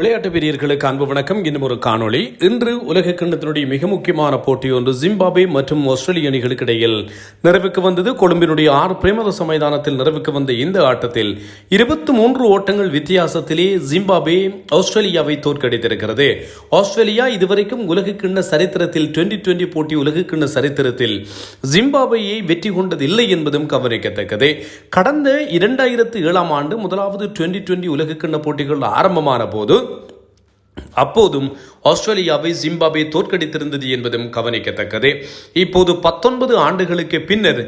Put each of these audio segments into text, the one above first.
விளையாட்டு வீரர்களுக்கு அன்பு வணக்கம். இன்னும் ஒரு காணொளி. இன்று உலக கிண்ணத்தினுடைய மிக முக்கியமான போட்டி ஒன்று ஜிம்பாபே மற்றும் ஆஸ்திரேலிய அணிகளுக்கு இடையில் நிறைவுக்கு வந்தது. கொழும்பினுடைய ஆறு பிரேமத மைதானத்தில் நிறைவுக்கு வந்த இந்த ஆட்டத்தில் இருபத்தி மூன்று ஓட்டங்கள் வித்தியாசத்திலே ஜிம்பாபே ஆஸ்திரேலியாவை தோற்கடித்திருக்கிறது. ஆஸ்திரேலியா இதுவரைக்கும் உலக கிண்ண சரித்திரத்தில் டுவெண்டி டுவெண்டி போட்டி உலக கிண்ண சரித்திரத்தில் ஜிம்பாபேயை வெற்றி கொண்டது இல்லை என்பதும் கவனிக்கத்தக்கது. கடந்த இரண்டாயிரத்து ஏழாம் ஆண்டு முதலாவது டுவெண்டி டுவெண்டி உலக கிண்ண போட்டிகள் ஆரம்பமான போது அப்போதும் ஆஸ்திரேலியாவை ஜிம்பாபே தோற்கடித்திருந்தது என்பதும் கவனிக்கத்தக்கது. இப்போது பத்தொன்பது ஆண்டுகளுக்கு பின்னர்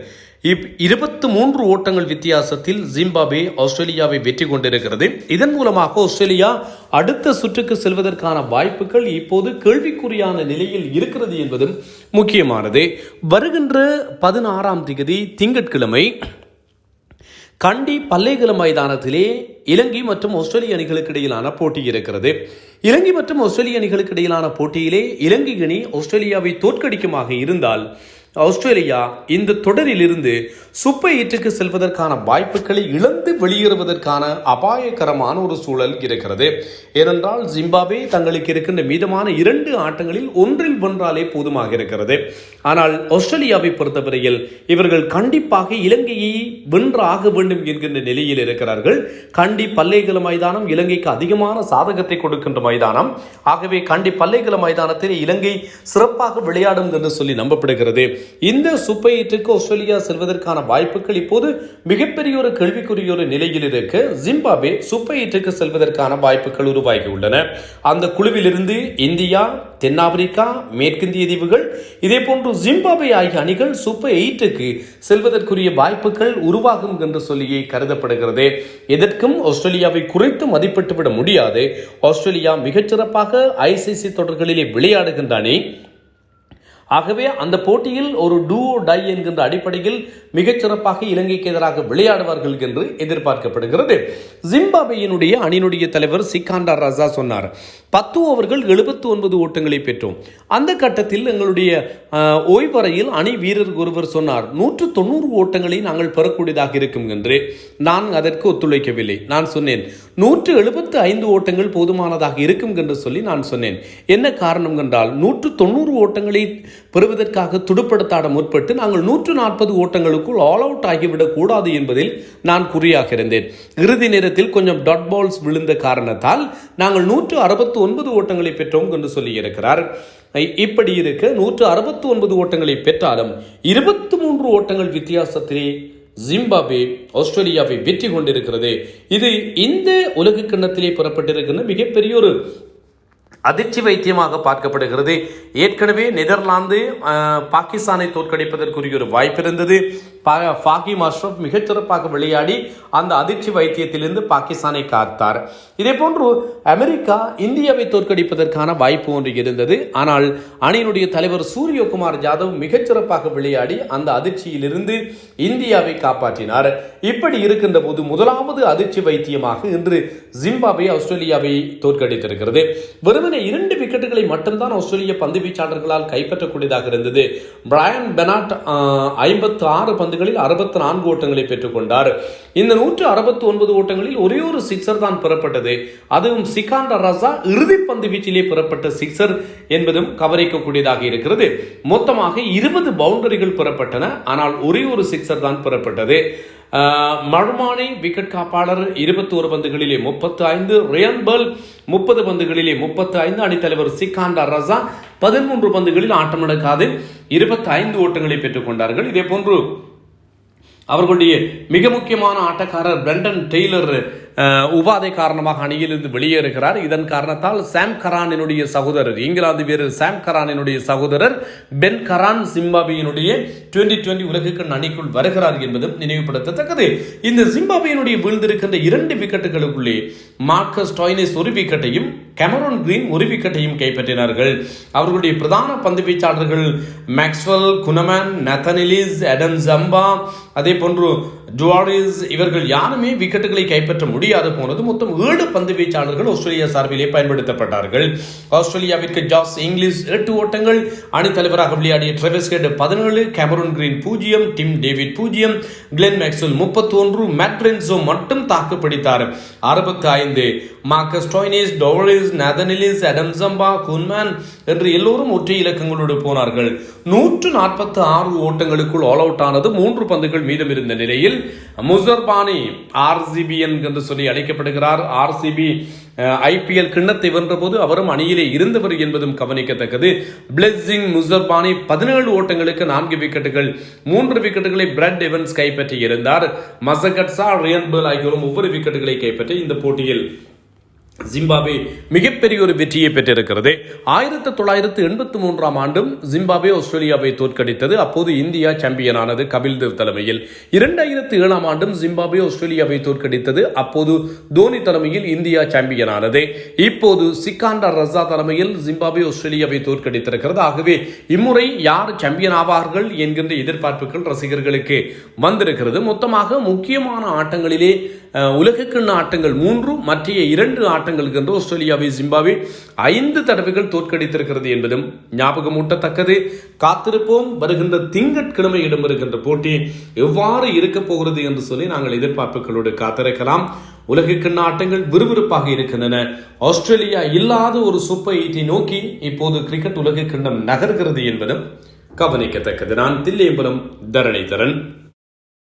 இப் இருபத்து மூன்று ஓட்டங்கள் வித்தியாசத்தில் ஜிம்பாபே ஆஸ்திரேலியாவை வெற்றி கொண்டிருக்கிறது. இதன் மூலமாக ஆஸ்திரேலியா அடுத்த சுற்றுக்கு செல்வதற்கான வாய்ப்புகள் இப்போது கேள்விக்குறியான நிலையில் இருக்கிறது என்பதும் முக்கியமானது. வருகின்ற பதினாறாம் திகதி திங்கட்கிழமை கண்டி பல்லேகல மைதானத்திலே இலங்கை மற்றும் ஆஸ்திரேலிய அணிகளுக்கு இடையிலான போட்டி இருக்கிறது. இலங்கை மற்றும் ஆஸ்திரேலிய அணிகளுக்கு இடையிலான போட்டியிலே இலங்கை அணி ஆஸ்திரேலியாவை தோற்கடிக்குமாக இருந்தால் ஆஸ்திரேலியா இந்த தொடரிலிருந்து சுப்பை எயிட்டுக்கு செல்வதற்கான வாய்ப்புகளை இழந்து வெளியேறுவதற்கான அபாயகரமான ஒரு சூழல் இருக்கிறது. ஏனென்றால் ஜிம்பாபே தங்களுக்கு இருக்கின்ற மீதமான இரண்டு ஆட்டங்களில் ஒன்றில் வென்றாலே போதுமாக இருக்கிறது. ஆனால் ஆஸ்திரேலியாவை பொறுத்தவரையில் இவர்கள் கண்டிப்பாக இலங்கையை வென்றாக வேண்டும் என்கின்ற நிலையில் இருக்கிறார்கள். கண்டி பல்லேகல மைதானம் இலங்கைக்கு அதிகமான சாதகத்தை கொடுக்கின்ற மைதானம். ஆகவே கண்டி பல்லேகல மைதானத்தில் இலங்கை சிறப்பாக விளையாடும் என்று சொல்லி நம்பப்படுகிறது. இந்த சுப்பையீட்டுக்கு ஆஸ்திரேலியா செல்வதற்கான வாய்ப்புகள் இப்போது மிகப்பெரிய ஒரு கேள்விக்குரிய ஒரு நிலையில் இருக்க. ஜிம்பாபே சுப்பையீட்டுக்கு செல்வதற்கான வாய்ப்புகள் உருவாகியுள்ளன. அந்த குழுவிலிருந்து இந்தியா தென்னாப்பிரிக்கா மேற்கிந்திய தீவுகள் இதே போன்று ஜிம்பாபே ஆகிய அணிகள் சூப்பர் எயிட்டுக்கு செல்வதற்குரிய வாய்ப்புகள் உருவாகும் என்று சொல்லியே கருதப்படுகிறது. எதற்கும் ஆஸ்திரேலியாவை குறைத்து மதிப்பிட்டுவிட முடியாது. ஆஸ்திரேலியா மிகச்சிறப்பாக ஐசிசி தொடர்களிலே விளையாடுகின்ற அணி. ஆகவே அந்த போட்டியில் ஒரு டூ டை என்கின்ற அடிப்படையில் மிகச்சிறப்பாக இலங்கைக்கு எதிராக விளையாடுவார்கள் என்று எதிர்பார்க்கப்படுகிறது. ஜிம்பாபேயினுடைய அணியினுடைய தலைவர் சிக்காண்டா ராசா சொன்னார் பத்து ஓவர்கள் எழுபத்தி ஒன்பது ஓட்டங்களை பெற்றோம். அந்த கட்டத்தில் எங்களுடைய ஓய்வறையில் அணி வீரர் ஒருவர் சொன்னார் நூற்று தொண்ணூறு ஓட்டங்களை நாங்கள் பெறக்கூடியதாக இருக்கும் என்று. நான் அதற்கு ஒத்துழைக்கவில்லை. நான் சொன்னேன் நூற்று எழுபத்து ஐந்து ஓட்டங்கள் போதுமானதாக இருக்கும் என்று சொல்லி நான் சொன்னேன். என்ன காரணம் என்றால் நூற்று தொண்ணூறு ஓட்டங்களை பெறுவதற்காக துடுப்படுத்தாட முற்பட்டு நாங்கள் நூற்று நாற்பது ஓட்டங்களுக்குள் ஆல் அவுட் ஆகிவிடக் கூடாது என்பதில் நான் குறியாக இருந்தேன். இறுதி நேரத்தில் கொஞ்சம் டாட் பால்ஸ் விழுந்த காரணத்தால் நாங்கள் நூற்று அறுபத்து ஒன்பது ஓட்டங்களை பெற்றோம் என்று சொல்லியிருக்கிறார். இப்படி இருக்க நூற்று அறுபத்து ஒன்பது ஓட்டங்களை பெற்றாலும் இருபத்தி மூன்று ஓட்டங்கள் வித்தியாசத்திலே ஜிம்பாபே ஆஸ்திரேலியாவை வெற்றி கொண்டிருக்கிறது. இது இந்த உலக கிண்ணத்திலே புறப்பட்டிருக்கின்ற மிகப்பெரிய ஒரு அதிர்ச்சி வைத்தியமாக பார்க்கப்படுகிறது. ஏற்கனவே நெதர்லாந்து பாகிஸ்தானை தோற்கடிப்பதற்குரிய ஒரு வாய்ப்பு இருந்தது. ஃபாகிம் அஷ்ரப் மிகச்சிறப்பாக விளையாடி அந்த அதிர்ச்சி வைத்தியத்திலிருந்து பாகிஸ்தானை காத்தார். இதே போன்று அமெரிக்கா இந்தியாவை தோற்கடிப்பதற்கான வாய்ப்பு ஒன்று இருந்தது. ஆனால் அணியினுடைய தலைவர் சூரியகுமார் ஜாதவ் மிகச்சிறப்பாக விளையாடி அந்த அதிர்ச்சியிலிருந்து இந்தியாவை காப்பாற்றினார். இப்படி இருக்கின்ற போது முதலாவது அதிர்ச்சி வைத்தியமாக இன்று ஜிம்பாபே ஆஸ்திரேலியாவை தோற்கடித்திருக்கிறது. வெறுமனே இரண்டு விக்கெட்டுகளை மட்டும்தான் ஆஸ்திரேலிய பந்து வீச்சாளர்களால் கைப்பற்றக்கூடியதாக இருந்தது. பிராயன் பெனாட் ஐம்பத்து ஆறு பந்துகளில் அறுபத்தி நான்கு ஓட்டங்களை பெற்றுக்கொண்டார். இந்த நூற்று அறுபத்தி ஒன்பது ஓட்டங்களில் ஒரே ஒரு சிக்ஸர் தான் பெறப்பட்டது. அதுவும் சிகாண்டர் ரசா இறுதி பந்து வீச்சிலே பெறப்பட்ட சிக்ஸர் என்பதும் கவரிக்கக்கூடியதாக இருக்கிறது. மொத்தமாக இருபது பவுண்டரிகள் பெறப்பட்டன. ஆனால் ஒரே ஒரு சிக்ஸர் தான் பெறப்பட்டது. மழுமானை மர்மானி விக்கெட் காப்பாளர் இருபத்தி ஒரு பந்துகளிலே முப்பத்து ஐந்து ரியன்பல் முப்பது பந்துகளிலே முப்பத்து ஐந்து அணித்தலைவர் சிகாண்டா ரசா பதிமூன்று பந்துகளில் ஆட்டமிழக்காது இருபத்தி ஐந்து ஓட்டங்களை பெற்றுக் கொண்டார்கள். இதே போன்று அவர்களுடைய மிக முக்கியமான ஆட்டக்காரர் பிரண்டன் டெய்லர் உபாதை காரணமாக அணியிலிருந்து வெளியேறுகிறார். இதன் காரணத்தால் சாம் கரானினுடைய சகோதரர் இங்கிலாந்து வீரர் சாம் கரானினுடைய சகோதரர் பென் கரான் சிம்பாபியினுடைய டுவெண்டி டுவெண்டி உலகக்கண் அணிக்குள் வருகிறார் என்பதும் நினைவுபடுத்தத்தக்கது. இந்த சிம்பாபியினுடைய வீழ்ந்திருக்கின்ற இரண்டு விக்கெட்டுகளுக்குள்ளே மார்க்கஸ் டாய்னிஸ் ஒரு விக்கெட்டையும் கேமரோன் கிரீன் ஒரு விக்கெட்டையும் கைப்பற்றினார்கள். அவர்களுடைய பிரதான பந்து வீச்சாளர்கள் மேக்ஸ்வெல் குனமன் நத்தனிலிஸ் அடம் ஜம்பா அதே போன்று டுவாரிஸ் இவர்கள் யாருமே விக்கெட்டுகளை கைப்பற்ற முடியாது போனது. மொத்தம் ஏழு பந்து வீச்சாளர்கள் ஆஸ்திரேலியா சார்பிலே பயன்படுத்தப்பட்டார்கள். ஆஸ்திரேலியாவிற்கு ஜாஸ் இங்கிலீஷ் எட்டு ஓட்டங்கள் அணித்தலைவராக விளையாடிய ட்ரெவிஸ் ஹெட் பதினேழு கேமரூன் கிரீன் பூஜ்ஜியம் டிம் டேவிட் பூஜ்ஜியம் கிளென் மேக்ஸ்வெல் முப்பத்தி ஒன்று மேட்ரின்சோ மட்டும் தாக்குப்பிடித்தார் அறுபத்தி ஐந்து மார்க்கஸ் டோய்னிஸ் டோரிஸ் நதனிலிஸ் அடம் ஜம்பா குன்மேன் என்று எல்லோரும் ஒற்றை இலக்கங்களோடு போனார்கள். நூற்று நாற்பத்தி ஆறு ஓட்டங்களுக்குள் ஆல் அவுட் ஆனது மூன்று பந்துகள் மீதம் இருந்த நிலையில் முசர்பானி ஆர்சிபி என்று சொல்லி அழைக்கப்படுகிறார். ஆர்சிபி ஐபிஎல் கிண்ணத்தை வென்றபோது அவரும் அணியிலே இருந்தவர் என்பதும் கவனிக்கத்தக்கது. பிளெஸிங் முசர்பானி பதினேழு ஓட்டங்களுக்கு நான்கு விக்கெட்டுகள் மூன்று விக்கெட்டுகளை பிரெட் எவன்ஸ் கைப்பற்றி இருந்தார் மசகட்ஸா ரியன்பல் ஆகியோரும் ஒவ்வொரு விக்கெட்டுகளை கைப்பற்றி இந்த போட்டியில் ஜிம்பாப்வே மிகப்பெரிய ஒரு வெற்றியை பெற்றிருக்கிறது. ஆயிரத்தி தொள்ளாயிரத்து எண்பத்தி மூன்றாம் ஆண்டும் ஜிம்பாப்வே ஆஸ்திரேலியாவை தோற்கடித்தது. அப்போது இந்தியா சாம்பியனானது கபில் தேவ் தலைமையில். இரண்டாயிரத்து ஏழாம் ஆண்டும் ஜிம்பாப்வே ஆஸ்திரேலியாவை தோற்கடித்தது. அப்போது தோனி தலைமையில் இந்தியா சாம்பியனானது. இப்போது சிக்காண்டா ரஸா தலைமையில் ஜிம்பாப்வே ஆஸ்திரேலியாவை தோற்கடித்திருக்கிறது. ஆகவே இம்முறை யார் சாம்பியன் ஆவார்கள் என்கின்ற எதிர்பார்ப்புகள் ரசிகர்களுக்கு வந்திருக்கிறது. மொத்தமாக முக்கியமான ஆட்டங்களிலே அஹ், உலகக்கிண்ண ஆட்டங்கள் மூன்று மற்றைய இரண்டு ஆட்டங்களுக்கு என்று ஆஸ்திரேலியாவை ஜிம்பாவே ஐந்து தடவைகள் தோற்கடித்திருக்கிறது என்பதும் ஞாபகம் ஊட்டத்தக்கது காத்திருப்போம். வருகின்ற திங்கட்கிழமை இடம்பெறுகின்ற போட்டி எவ்வாறு இருக்கப் போகிறது என்று சொல்லி நாங்கள் எதிர்பார்ப்புகளோடு காத்திருக்கலாம். உலகக்கிண்ண ஆட்டங்கள் விறுவிறுப்பாக இருக்கின்றன. ஆஸ்திரேலியா இல்லாத ஒரு சூப்பர் எயிட்டை நோக்கி இப்போது கிரிக்கெட் உலகக்கிண்ணம் நகர்கிறது என்பதும் கவனிக்கத்தக்கது. நான் தில்லியம்பலம் தரணி தரன்